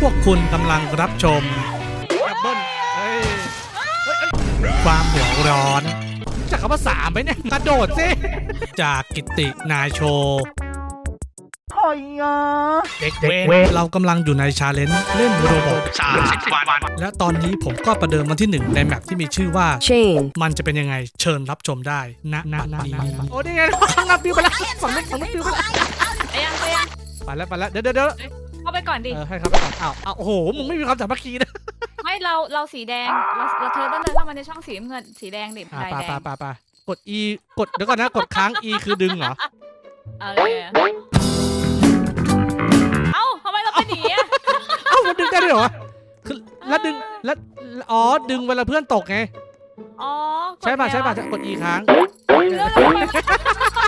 พวกคุณกำลังรับชมความหัวร้อนจากคำว่าสามไปมเนี่ยกระโดดสิ จากกิตินายโช เด็กเวเเรากำลังอยู่ในชาเลนจ์เล่นโรบอท30 วัและตอนนี้ผมก็ประเดิมวันที่หนึ่งในแมปที่มีชื่อว่า Chain. มันจะเป็นยังไงเชิญรับชมได้ณณณนี้โอ้นี่ไงข้างหน้าปิวไปแล้วฝั่งนู้นฝั่งนู้นปิวไปแล้วไปยังไปยังไปแล้วไปแล้วเดี๋ยวเดี๋ยวเดี๋ยว ไปก่อนดิให้ครับไปก่อนอ้าวอาโอ้โหมึงไม่มีความสามัคคีนะไม่เราเราสีแดงเราเราเธอต้องเดินเข้ามาในช่องสีเงินสีแดงดิอ่ลายปาแดปาง ปาปกด E กดเดี๋ยวก่อนนะกดค้าง E คือดึงเหรอเอาเอเอ้าทำไมเราไปหนีอะเอ้ามันดึงได้ด้วยเหรอคือแล้วดึงแล้วอ๋อดึงเวลาเพื่อนตกไง อ๋อใช่ป่ะใช่ป่ะกด E ค้าง เดี๋ยวเดี๋เ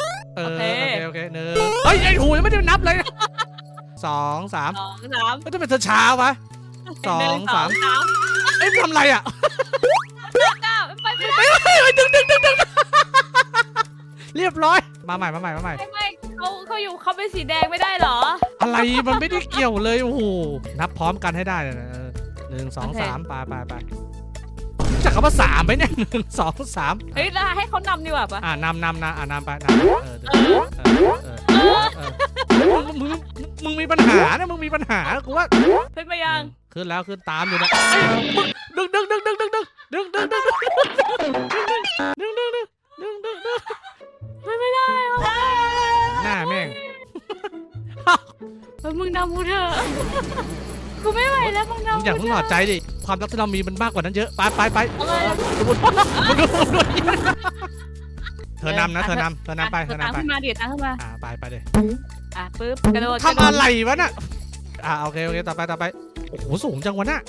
โอโอเคเคโอเคหนึ่งเฮ้ยไอ้หูยังไม่ได้นับเลยสองสามสองสามไม่ต้องเป็นเธอช้าวะสองหนึ่สามสามเอ้ยทำอะไรอะเก้าไปไปเฮ้ยเฮ้ยเฮ้ยดึงดึงดึงดึงเรียบร้อยมาใหม่มาใหม่มาใหม่ไม่ไม่เขาเขาอยู่เขาเป็นสีแดงไม่ได้เหรอ อะไรมันไม่ได้เกี่ยวเลยโอ้โหนับพร้อมกันให้ได้เลยนะเออหนึ่งสองโอเคสามไปไปไป รู้จากคำว่าสามไหมเนี่ยหนึ่งสองสามเฮ้ยแล้วให้เขานำดีกว่าปะอ่านำนำนะอ่านำไปนำเออเดี๋ยวเออเออเออเออมึงมึงมึงมีปัญหานะมึงมีปัญหากูว่าขึ้นมายังขึ้นแล้วขึ้นตามอยู่นะเอ้ยมึงดึงดึงดึงดึงดึงดึงดึงดึงดึงดึงดึงดึงดึงดึงดึงดึงดึงไม่ไม่ได้หรอหน้าแม่งเออมึงนำกูเถอะกูไม่ไหวแล้วมึงมึงนำอย่าเพิ่งหลอดใจดิ ความรักที่เรามีมันมากกว่านั้นเยอะ ไปไปไปเอาเลยมึงดูมึงดูเธอนำนะ เธอนำเธอนำไป เธอตามนำไปขึ้นมาดิตามขึ้นมาอ่าไปไปเลยอะปึ๊บกระโดดทำอะไรวะน่ะอ่าโอเคโอเคต่อไปต่อไป โอ้โหสูงจังวะน่ะ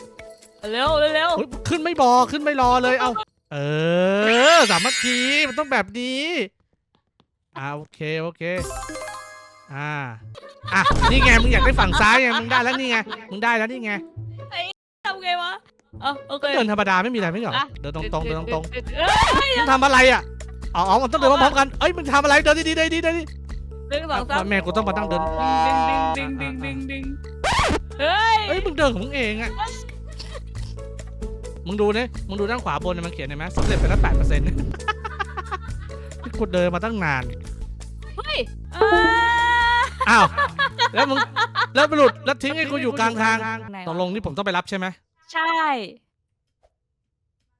เร็วเร็วเร็วเฮ้ยขึ้นไม่บอขึ้นไม่รอเลยเอาเออสามัคคีมันต้องแบบนี้อ่าโอเคโอเคอ่าอะนี่ไงมึงอยากได้ฝั่งซ้ายไงมึงได้แล้วนี่ไงมึงได้แล้วนี่ไง ทำไงวะเออโอเค เดินธรรมดาไม่มีอะไรไม่เหรออะ เดินตรงๆเดินตรงเอ้ยๆมึงทำอะไรอะอ๋ออ๋อมันต้องเดินพร้อมๆกันเอ้ยมึงทำอะไรเดินดีๆเดินดีๆเดินดีหนึ่งสองสามแม่กูต้องมาตั้งเดินดึงดึงดึงดึงดึงดึงเฮ้ยเอ้ยมึงเดินของมึงเองอะมึงดูเนี่ยมึงดูด้านขวาบนเนี่ยมันเขียนเห็นไหมสำเร็จไปแล้วแปดเปอร์เซ็นต์กูเดินมาตั้งนานเฮ้ยอ่าอ้าวแล้วมึง แล้วไปหลุดแล้วทิ้งให้กูอยู่กลางทางตกลงนี่ผมต้องไปรับใช่ไหมใช่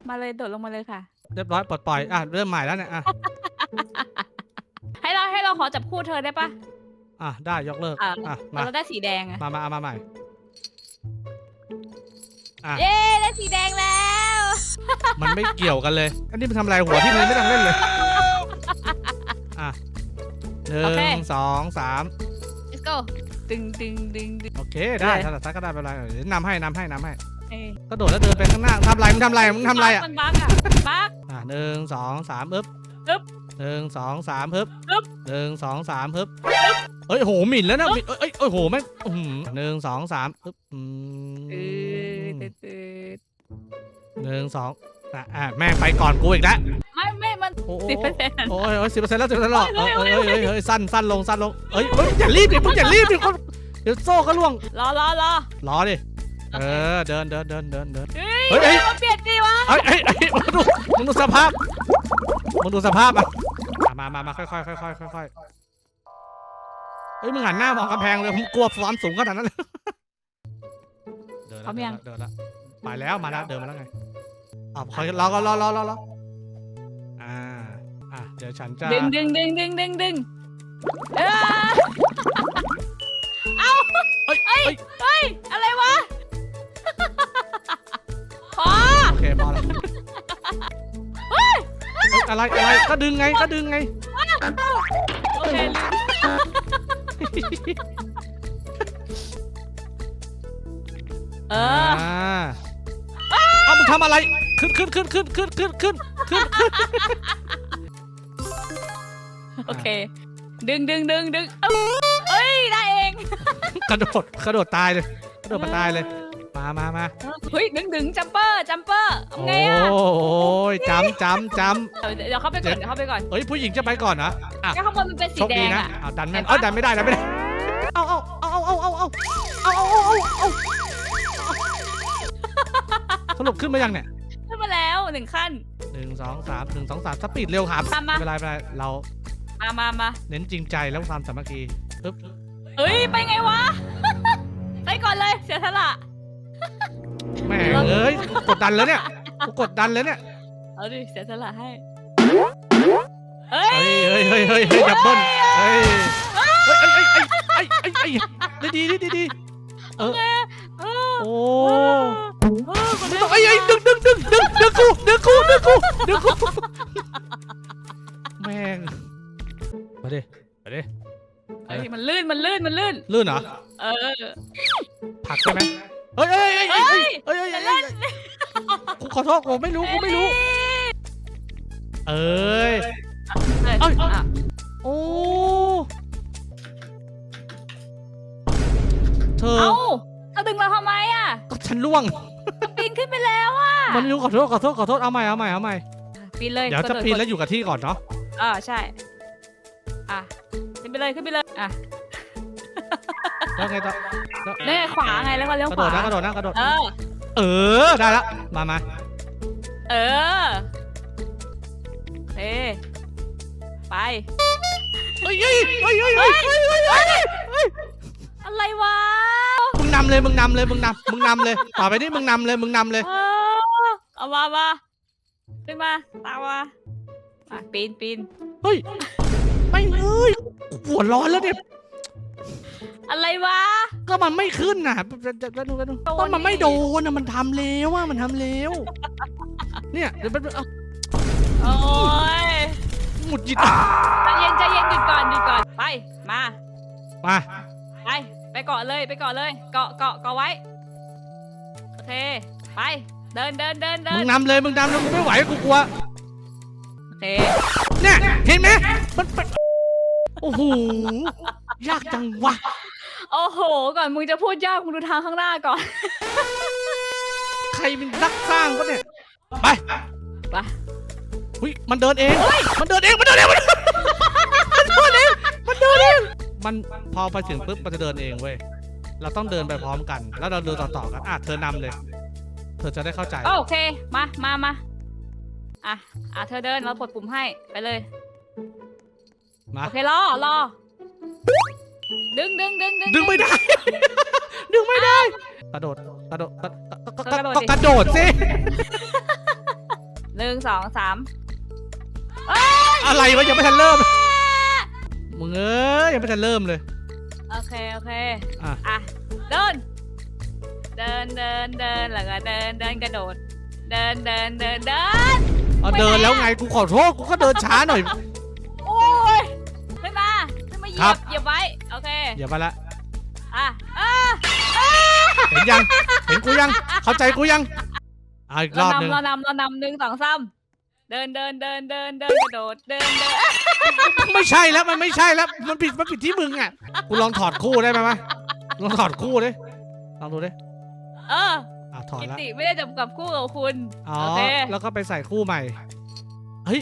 มาเลยโดดลงมาเลยค่ะ เรียบร้อยปลดปล่อยอะเริ่มใหม่แล้วเนี่ยอะให้เราให้เราขอจับคู่เธอได้ปะ อะได้ยกเลิกอะ อะมา เราได้สีแดงอะมามาเอามาใหม่ อะ เย้ได้สีแดงแล้ว มันไม่เกี่ยวกันเลย อันนี้มันทำอะไรหัวที่มันไม่ต้องเล่นเลย อะหนึ่งสองสาม let's go ดึงดึงดึงดึง โอเคได้เลยถ้าถ้าก็ได้ไปเลยเดี๋ยวนำให้นำให้นำให้เอ้ยก็โดดแล้วเดินไปข้างหน้าทำอะไรมึงทำอะไรมึงทำอะไรอะมันบั๊กอะบั๊ก อะหนึ่งสองสามอึ๊บอึ๊บหนึ่งสองสามฮึบอึ๊บหนึ่งสองสามฮึบเอ้ยโหหมิ่นแล้วนะหมิ่นเอ้ยเอ้ยเอ้ยโหแม่งอื้อหือหนึ่งสองสามอึ๊บอืเออมตืดตืดหนึ่งสอง อะอะแม่งไปก่อนกูอีกแล้วไม่ไม่มัน โอ้โหสิบเปอร์เซ็นต์โอ้ยโอ้ยสิบเปอร์เซ็นต์แล้วสิบเปอร์เซ็นต์แล้วเฮ้เอ้ยยเฮ้เอ้ยยเฮ้ยเฮ้ยเฮ้ยสั้นสั้นลงสั้นลงเอ้ยเฮ้ยอย่ารีบดิมึงอย่ารีบดิคนเดี๋ยวโซ่ก็ล่วงรอรอรอรอดิโอเอเคอเดินเดินเดินเดินเดิน เฮ้ยเฮ้ยเฮ้ยมาเปลี่ยนดีวะเอ้ยเอ้ยเอ้ยมึงดูมึงดูสภาพมึงดูสภาพอะอะมามามาค่อยค่อยค่อยค่อยค่อยค่อยเฮ้ยมึงหันหน้ามองกำแพงเลยผมกลัวความสูงขนาดนั้นเลยเดินแล้วเดินแล้วเดินแล้วไปแล้วมาแล้วเดินมาแล้วไง อะคอยรอก็รอรอรอรออ่าอะเดี๋ยวฉันจะดึงดึงดึงดึงดึงดึงเออเอ้ยเอ้ยเฮ้ยอะไรวะ พอโอเคพอแล้วเฮ้ยอะไรอะไรก็ดึงไงก็ดึงไง โอเคลืมเออ เอามึงทำอะไร ขึ้นขึ้นขึ้นขึ้นขึ้นขึ้นขึ้นขึ้นขึ้นโอเค ดึงดึงดึงดึงเอ้าเอ้ยได้เองกระโดดกระโดดตายเลยกระโดดมาตายเลย มามามาเฮ้ยดึงดึงจัมเปอร์จัมเปอร์ทำไงอะโอ้ยจำจำจเออเดี๋ยวเข้าไปก่อนเดี๋ยวเข้าไปก่อนำเฮ้ยผู้หญิงจะไปก่อนนะอะ แค่ข้างบนมันเป็นสีโชคแดดีงนะอะ เอาดันไม่เห็นปะเอ้ยดันไม่ได้ดันไม่ได้ เอาเอาเอาเอาเอาเอาเอาเอาเอาเอาเอาสรุปขึ้นมายังเนี่ยขึ้นมาแล้ว หนึ่งขั้น หนึ่งสองสามหนึ่งสองสามสปีดเร็วครับตามมา เวลาเวลาเรามามามาเน้นจริงใจและความสามัคคีปึ๊บเอ้ย ไปไงวะ ไปก่อนเลยเสียสละ แม่เอ้ยกดดันแล้วเนี่ยกดดันแล้วเนี่ยเอาดิเสียสละให้ เฮ้ย เฮ้ยเฮ้ยเฮ้ยเฮ้ยเฮ้ยดับเบิ้ลเฮ้ยเฮ้ยเฮ้ยเฮ้ยเฮ้ยเฮ้ยเฮ้ยดีดีดีดีเออ โอ้เออคนเดียวเอ้ยเอ้ยดึงดึงดึงดึงดึงกูดึงกูดึงกูดึงกูแม่งมาดิมาดิเฮ้ยมันลื่นมันลื่นมันลื่นลื่นเหรอเออผลักใช่ไหมเฮ้ยเฮ้ยเฮ้ยเฮ้ยเฮ้ยเฮ้ยจะเฮ้เล่ยนกูขอโทษกูไม่รู้กูไม่รู้ เอ้ยเอ้ยเอ้ยอะโอ้เธอเอ้าเธอึงเราทำไมอะก็ฉันล่วง ปีนขึ้นไปแล้วอะมันรู้ขอโทษขอโทษขอโทษเอาใหม่เอาใหม่เอาใหม่ปีนเลยเดี๋ยวจะปีนแล้วอยู่กับที่ก่อนเนาะอ่าใช่อะขึ้นไปเลยขึ้นไปเลยอะแล้วไงต่อเลี้ยวขวาไงแล้วก็เลี้ยวขวากระโดดนะกระโดดนะกระโดดเออ เออได้ละมามาเออเอไป เฮ้ยเฮ้ยเฮ้ยเฮ้ยเฮ้ยอะไรวะำเลยมึงนำเลยมึงนำมึงนำเลย ต่อไปนี้มึงนำเลยมึงนำเลยเออเอามามาขึ้นมาตามมาอะปีนปีนเฮ้ยไม่เอ้ยหัวร้อนแล้วเนี่ยอะไรวะ ก็มันไม่ขึ้นน่ะแล้วดูแล้วดูโดนก็มันไม่นี่โดนนะมันทำเร็วว่ามันทำเร็วเนี่ยเดี๋ยวมันเอาโอ้ยหมุดหยิดใจเย็นใจเย็นหยุดก่อนหยุดก่อนไปมามาไป ไปเกาะเลยไปเกาะเลย เกาะเกาะเกาะไว้ โอเค ไป เดินเดินเดินเดิมึนงนำเลยมึงนำเลยกูไม่ไหวกูกลัวโอเค เนี่ยเห็นไหมมันเป็นโอ้โหยากจังวะโอ้โห ก่อนมึงจะพูดยากมึงดูทางข้างหน้าก่อน ใครเป็นนักสร้างวะเนี่ยไปไปหุ้ยมันเดินเองมันเดินเองมันเดินเองมันเดินมันเดินเองมันเดินเอง มันพอไปถึงปุ๊บมันจะเดินเองเว้ย เราต้องเดินไปพร้อมกัน แล้วเราเดินต่อๆกัน อะ เธอนำเลย เธอจะได้เข้าใจ โอเค มามามาอะ อะ เธอเดินเรากดปุ่มให้ ไปเลย มา โอเค รอ รอ ดึงดึงดึงดึงดึงไม่ได้ ดึงไม่ได้ กระโดด กระโดด กระกระกระกระโดดสิหนึ่งสองสามอะไรวะยังไม่ทันเริ่ม มึงเอ้ยยังไม่ทันเริ่มเลย โอเค โอเค อะ อะ เดิน เดินเดินเดินแล้วก็เดินเดินกระโดด เดินเดินเดินเดิน เอาเดินแล้วไงกูขอโทษกูก็เดินช้าหน่อย โอ้ยขึ้นมาขึ้นมาเหยีครัยบ บเหยียบไว้ โอเค อย่าไปละ อะอะเห็นยัง เห็นกูยัง เข้าใจกูยังเอาอีกรเราอบหนึ่งนำเรานำเรานำหนึ่งสองสาม เดินเดินเดินเดินเดินกระโดดเดินเดินไม่ใช่แล้วมันไม่ใช่แล้ว มันผิดมันผิดที่มึงอะกูลองถอดคู่ได้ไหมวะลองถอดคู่ดิลองดูดิเอออะถอดกิแล้วติไม่ได้จำกับคู่กับคุณอ๋อโอเคแล้วก็ไปใส่คู่ใหม่เฮ้ย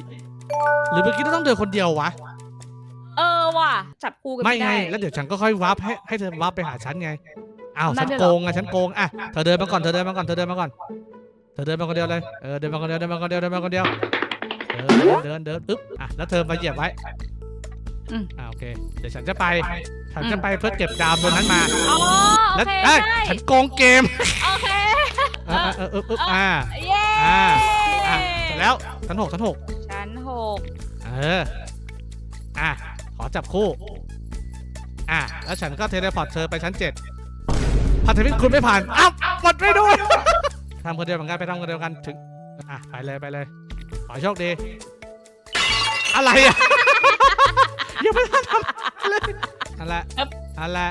หรือเมื่อกี้เราต้องเดินคนเดียววะเออว่ะจับคู่กันไม่ไม่ไงได้แล้วเดี๋ยวฉันก็ค่อยวับให้ให้เธอวับไปหาฉันไงอ้าวนั่ฉันนด้วยเหโกรองอะฉันโกงอะเธอเดินมาก่อนเธอเดินมาก่อนเธอเดินมาก่อนเธอเดินมาคนเดียวเลยเออเดินมาคนเดียวเดินมาคนเดียวเดินมาคนเดียว เออเดินเดินอึ๊บอะแล้วเธอมาเหยียบไว้อืม อ่าโอเค เดี๋ยวฉันจะไป ฉันจะไปเพื่อเก็บดาวตัวนั้นมา อ๋อโอแล้วเคเอ้ยได้ฉันโกงเกมโอเค เออเออเออเอออ่า เย้อ่า อะเสร็จแล้วชั้นหกชั้นหกชั้นหกเออ อะ ขอจับคู่ อะ แล้วฉันก็เทเลพอร์ตเธอไปชั้นเจ็ดพันธมิตรคุณไม่ผ่าน อ้าวหมดไปด้วยทำคนเดียวเหมือนกันไปทำคนเดียวกันถึง อะ ไปเลยไปเลย ขอให้โชคดี อะไรอะ ยังไม่ทันทำเลยนั่นแหละนั่นแหละ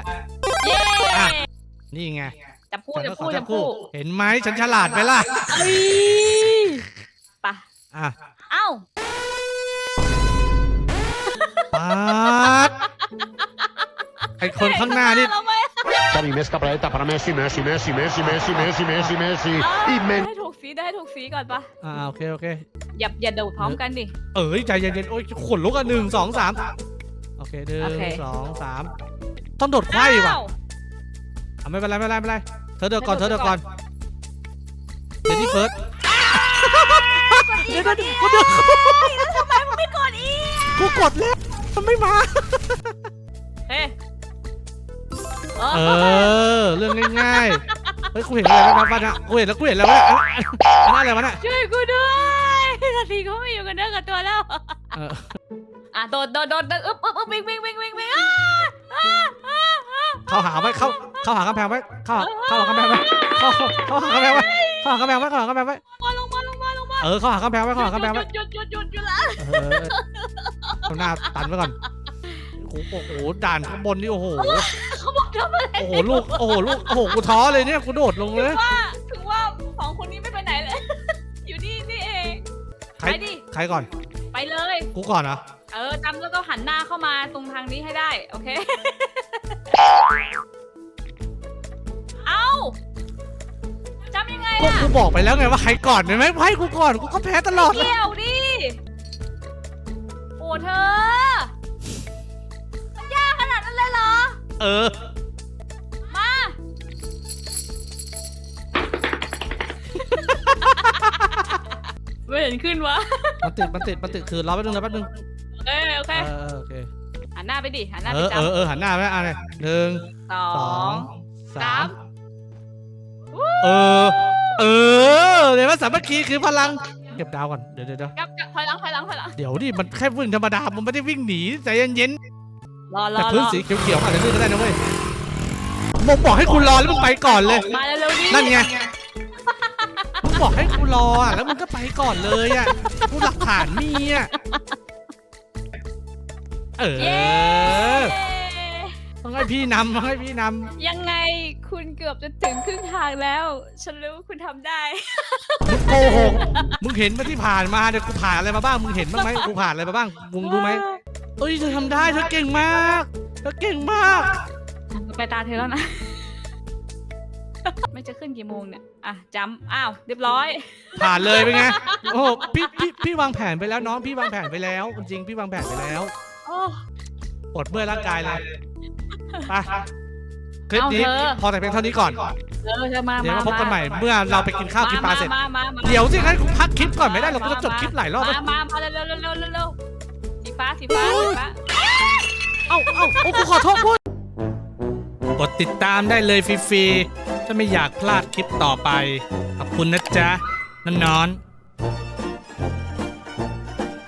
เย้อะนี่ไงจับคู่ฉันจัก็บขอคู่จัจับบคู่คู่เห็นไหมฉันฉลาดไหมล่ะเอ้ยไปะอะเอ้าปัดไอคนข้างหน้านี่เราไม่ La rimesca planeta para Messi, Messi, Messi, Messi, Messi, Messi, Messi, Messi. เอ้ สีได้ถูกสีก่อนปะอ่าโอเคโอเค อย่าอย่าโดดพร้อมกันดิ เอ้ยใจเย็นๆโอ้ยขนลุกอะหนึ่งสองสามโอเคหนึ่งโอเค สองสามต้องโดดไขว้ว่ะอ้าวอะไม่เป็นไรไม่เป็นไรไม่เป็นไรเธอเดินก่อนเธอเดินก่อนเดี๋ยวนี่เฟิร์สเดี๋ยวเดี๋ยวเดี๋ยวกูเดินแล้วทำไมมึงไม่กดอีกกูกดแล้วมันไม่มา เฮ้เอเอออเรื่องง่ายๆ เฮ้ยกูเห็นอะไรแล้วนะกูเห็นแล้วกูเห็นแล้วว่าอันนั้นอะไรวะเนี่ยช่วยกูด้วยนาทีเขาไม่อยู่กันเนื้อกับตัวแล้ว เอออะโดดโดดโดดโดดอึ๊บอึ๊บอึ๊บวิ่งวิ่งวิ่งวิ่งวิ่งอ้าอ้าอ้าอ้าเข้าหาไว้เข้าเข้าหากำแพงไว้เข้าหาเข้าหากำแพงไว้เข้าเข้าหากำแพงไว้เข้าหากำแพงไว้เข้าหากำแพงไว้มาลงมาลงมาลงมาเออเข้าหากำแพงไว้เข้าหากำแพงไว้หยุดหยุดหยุดหยุดหยุดละเออเอาหน้าตันไว้ก่อน โอ้โหโอ้โหด่านข้างบนนี่โอ้โหเขาบอกทำอะไรโอ้โหลูกโอ้โหลูกโอ้โหกูท้อเลยเนี่ยกูโดดลงเลยว่าถึงว่าสองคนนี้ไม่ไปไหนเลย อยู่นี่นี่เอง ใครไปดิ ใครก่อนไปเลย กูก่อนเหรอเออจำแล้วก็หันหน้าเข้ามาตรงทางนี้ให้ได้ โอเค เอาจำยังไงก็อะกูบอกไปแล้วไงว่าใครก่อนเห็นไหมให้กูก่อนกูก็แพ้ตลอดเลยเกี่ยวดิ โอ้เธอ เออ มา ไม่เห็นขึ้นวะ มันติดมันติดมันติดคือรอแป๊บนึงนะแป๊บนึงเออโอเค เออเออโอเคหันหน้าไปดิ หันหน้าเอไปอจัเออเออหันหน้าไปอะเนี่ยหนึ่งสอสองง สามสามเออ เออเดี๋ยวว่าสามัคคีคือพลัง เก็บดาวก่อนเดี๋ยวเดี๋ยวเดี๋ยวกลับกลับถอยหลังถอยหลังถอยหลังเดี๋ยวดิมันแค่วิ่งธรรมดา มันไม่ได้วิ่งหนีใจเย็น รอๆรอแต่รพื้นอสีเขียวๆอาจจะลื่นก็ได้นะเว้ยผมบอกให้คุณรอแล้วมึงไปก่อนเลย มาเร็วๆดินั่นไงมึงบอกให้กูรออะแล้วมึงก็ไปก่อนเลยอะกูหลักฐานมีอะเอเย้อต้องให้พี่นำต้องให้พี่นยังไงคุณเกือบจะถึงครึ่งทางแล้ว ฉันรู้ว่าคุณทำได้ำมึงโกหกมึงเห็นมาที่ผ่านมาเดี๋ยวกูผ่านอะไรมาบ้างมึงเห็นบ้างไหมกูผ่านอะไรมาบ้างมึงรู้ไหม เอ้ยเธอทำได้เธอเก่งมากเธอเก่งมาก ไปตาเธอแล้วนะ ไม่จะขึ้นกี่โมงเนี่ย อะจำอ้าว เรียบร้อย ผ่านเลยเป็นไงโอ้โหพี่พี่พี่วางแผนไปแล้วน้องพี่วางแผนไปแล้วจริงๆพี่วางแผนไปแล้วโอ้ปลดเมื่อยร่างกายเลยไปคลิปนี้เอาเถอะ พอแต่เพียงเท่านี้ก่อน เออเธอมาเดี๋ยวมามาพบกันใหม่เมื่อเราไปกินข้าวกินปลาเสร็จมามามาเดี๋ยวสิงั้นกูพักคลิปก่อนไม่ได้เราก็จะจบคลิปหลายรอบ มาแล้วมามาเร็วเร็วเร็วเร็วเร็วสี ฟ้าสีฟ้าสีฟ้าเอ้าเอ้าโอ้กูขอโทษพูดกดติดตามได้เลยฟรีๆถ้าไม่อยากพลาดคลิปต่อไป ขอบคุณนะจ๊ะน้อนๆ